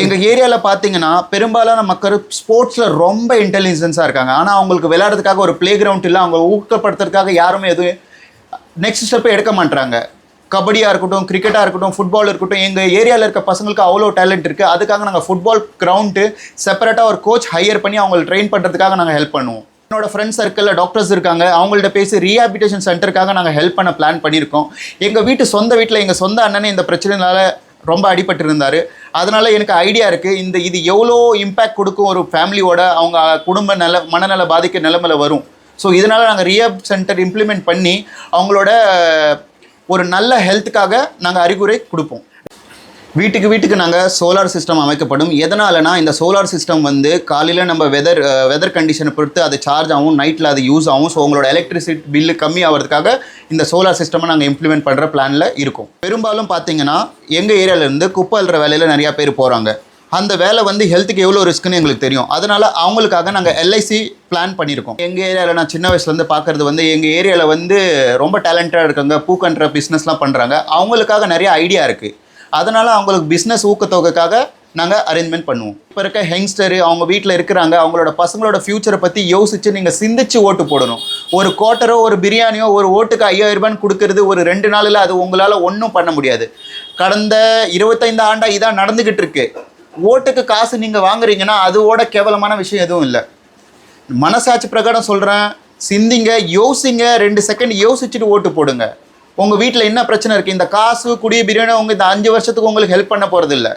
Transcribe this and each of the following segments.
எங்கள் ஏரியாவில் பார்த்தீங்கன்னா பெரும்பாலான மக்கள் ஸ்போர்ட்ஸில் ரொம்ப இன்டெலிஜென்ஸாக இருக்காங்க. ஆனால் அவங்களுக்கு விளையாடுறதுக்காக ஒரு ப்ளே கிரவுண்ட் இல்லை அவங்க ஊக்கப்படுத்துறதுக்காக யாருமே எதுவும் நெக்ஸ்ட் ஸ்டெப்பை எடுக்க மாட்டாங்க கபடியாக இருக்கட்டும் கிரிக்கெட்டாக இருக்கட்டும் ஃபுட்பால் இருக்கட்டும் எங்கள் ஏரியாவில் இருக்க பசங்களுக்கு அவ்வளோ டேலண்ட் இருக்குது அதுக்காக நாங்கள் ஃபுட்பால் கிரவுண்டு செப்பரேட்டாக ஒரு கோச் ஹையர் பண்ணி அவங்களை ட்ரெயின் பண்ணுறதுக்காக நாங்கள் ஹெல்ப் பண்ணுவோம். என்னோட ஃப்ரெண்ட்ஸ் சர்க்கிளில் டாக்டர்ஸ் இருக்காங்க. அவங்கள்ட்ட பேசி ரீஹாபிலிட்டேஷன் சென்டருக்காக நாங்கள் ஹெல்ப் பண்ண பிளான் பண்ணியிருக்கோம். எங்கள் வீட்டு சொந்த வீட்டில் எங்கள் சொந்த அண்ணனே இந்த பிரச்சனைனால ரொம்ப அடிபட்டு இருந்தார் அதனால் எனக்கு ஐடியா இருக்குது இந்த இது எவ்வளோ இம்பேக்ட் கொடுக்கும் ஒரு ஃபேமிலியோட அவங்க குடும்ப நல மனநல பாதிக்க நிலைமையில வரும். ஸோ இதனால் நாங்கள் ரியப் சென்டர் இம்ப்ளிமெண்ட் பண்ணி அவங்களோட ஒரு நல்ல ஹெல்த்துக்காக நாங்கள் அறிகுறை கொடுப்போம். வீட்டுக்கு வீட்டுக்கு நாங்கள் சோலார் சிஸ்டம் அமைக்கப்படும். எதனாலனா இந்த சோலார் சிஸ்டம் வந்து காலையில் நம்ம வெதர் வெதர் கண்டிஷனை பொறுத்து அது சார்ஜ் ஆகும் நைட்டில் அது யூஸ் ஆகும் ஸோ உங்களோட எலக்ட்ரிசிட்டி பில்லு கம்மி ஆகிறதுக்காக இந்த சோலார் சிஸ்டமை நாங்கள் இம்ப்ளிமெண்ட் பண்ணுற பிளானில் இருக்கும். பெரும்பாலும் பார்த்தீங்கன்னா எங்கள் ஏரியாவிலேருந்து குப்பை அள்ளுற வேலையில் நிறையா பேர் போகிறாங்க அந்த வேலை வந்து ஹெல்த்துக்கு எவ்வளோ ரிஸ்க்குன்னு எங்களுக்கு தெரியும். அதனால் அவங்களுக்காக நாங்கள் எல்ஐசி பிளான் பண்ணியிருக்கோம் எங்கள் ஏரியாவில் நான் சின்ன வயசுலேருந்து பார்க்குறது வந்து எங்கள் ஏரியாவில் வந்து ரொம்ப டேலண்டடாக இருக்காங்க. பூக்கன்ற பிஸ்னஸ்லாம் பண்ணுறாங்க அவங்களுக்காக நிறைய ஐடியா இருக்குது அதனால் அவங்களுக்கு பிஸ்னஸ் ஊக்கத்தொகைக்காக நாங்கள் அரேஞ்ச்மெண்ட் பண்ணுவோம். இப்போ இருக்க யங்ஸ்டரு அவங்க வீட்டில் இருக்கிறாங்க அவங்களோட பசங்களோட ஃப்யூச்சரை பற்றி யோசித்து நீங்கள் சிந்திச்சு ஓட்டு போடணும். ஒரு கோட்டரோ ஒரு பிரியாணியோ ஒரு ஓட்டுக்கு ஐயாயிரரூபான்னு கொடுக்கறது ஒரு ரெண்டு நாளில் அது உங்களால் ஒன்றும் பண்ண முடியாது. கடந்த இருபத்தைந்து ஆண்டாக இதான் நடந்துக்கிட்டு இருக்கு. ஓட்டுக்கு காசு நீங்கள் வாங்குறீங்கன்னா அதோட கேவலமான விஷயம் எதுவும் இல்லை. மனசாட்சி பிரகாரம் சொல்கிறேன் சிந்திங்க யோசிங்க ரெண்டு செகண்ட் யோசிச்சுட்டு ஓட்டு போடுங்க. உங்கள் வீட்டில் என்ன பிரச்சனை இருக்குது இந்த காசு குடிய பிரியாணி உங்கள் இந்த அஞ்சு வருஷத்துக்கு உங்களுக்கு ஹெல்ப் பண்ண போகிறது இல்லை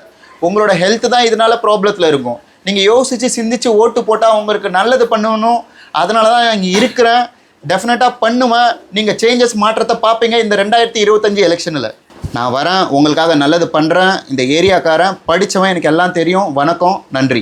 உங்களோட ஹெல்த் தான் இதனால ப்ராப்ளத்தில் இருக்கும். நீங்கள் யோசித்து சிந்திச்சு ஓட்டு போட்டால் உங்களுக்கு நல்லது பண்ணணும் அதனால தான் நான் இங்கே இருக்கிறேன். டெஃபினட்டாக பண்ணுவேன். நீங்கள் சேஞ்சஸ் மாற்றத்தை பார்ப்பீங்க இந்த ரெண்டாயிரத்தி இருபத்தஞ்சி எலெக்ஷனில் நான் வரேன். உங்களுக்காக நல்லது பண்ணுறேன் இந்த ஏரியாக்காரன் படித்தவன் எனக்கு எல்லாம் தெரியும். வணக்கம். நன்றி.